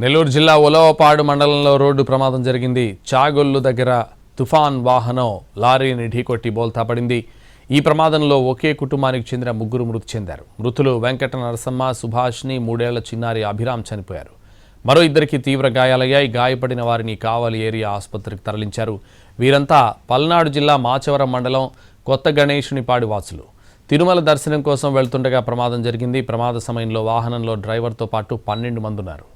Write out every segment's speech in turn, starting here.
నెల్లూరు జిల్లా ఉలవపాడు మండలంలో రోడ్డు ప్రమాదం జరిగింది. చాగొల్లు దగ్గర తుఫాన్ వాహనం లారీని ఢీకొట్టి బోల్తా పడింది. ఈ ప్రమాదంలో ఒకే కుటుంబానికి చెందిన ముగ్గురు మృతి చెందారు. మృతులు వెంకట నరసమ్మ సుభాష్ని మూడేళ్ళ చిన్నారి అభిరామ్ చనిపోయారు. మరో ఇద్దరికి తీవ్ర గాయాలయ్యాయి. గాయపడిన వారిని కావలి ఏరియా ఆసుపత్రికి తరలించారు. వీరంతా పల్నాడు జిల్లా మాచవరం మండలం కొత్త గణేశునిపాడి వాసులు. తిరుమల దర్శనం కోసం వెళ్తుండగా ప్రమాదం జరిగింది. ప్రమాద సమయంలో వాహనంలో డ్రైవర్తో పాటు పన్నెండు మంది ఉన్నారు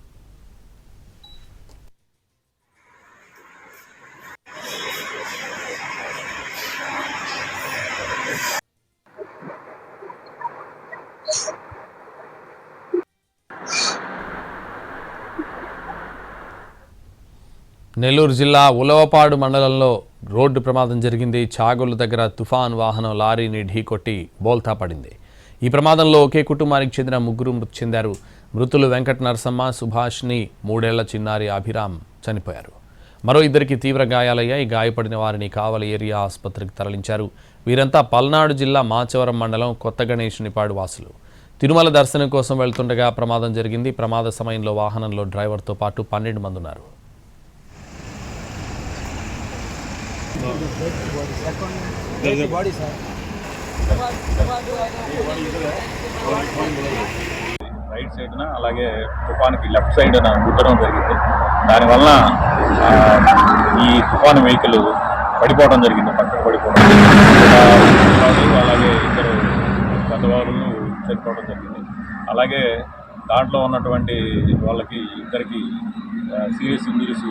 నెల్లూరు జిల్లా ఉలవపాడు మండలంలో రోడ్డు ప్రమాదం జరిగింది. చాగొల్లు దగ్గర తుఫాన్ వాహనం లారీని ఢీకొట్టి బోల్తా పడింది. ఈ ప్రమాదంలో ఒకే కుటుంబానికి చెందిన ముగ్గురు మృతి చెందారు. మృతులు వెంకట నరసమ్మ సుభాష్ని మూడేళ్ళ చిన్నారి అభిరామ్ చనిపోయారు. మరో ఇద్దరికి తీవ్ర గాయాలయ్యాయి. గాయపడిన వారిని కావలి ఏరియా ఆసుపత్రికి తరలించారు. వీరంతా పల్నాడు జిల్లా మాచవరం మండలం కొత్త గణేశునిపాడు వాసులు. తిరుమల దర్శనం కోసం వెళ్తుండగా ప్రమాదం జరిగింది. ప్రమాద సమయంలో వాహనంలో డ్రైవర్తో పాటు పన్నెండు మంది ఉన్నారు. బాడీ సార్ రైట్ సైడ్న అలాగే తుఫాన్కి లెఫ్ట్ సైడ్న గుట్టడం జరిగింది. దానివల్ల ఈ తుఫాన్ వెహికల్ పడిపోవడం జరిగింది పక్కన పడిపోవడం. అలాగే ఇద్దరు పెద్దవాళ్ళు చనిపోవడం జరిగింది. అలాగే దాంట్లో ఉన్నటువంటి వాళ్ళకి ఇద్దరికి సీరియస్ ఇంజరీస్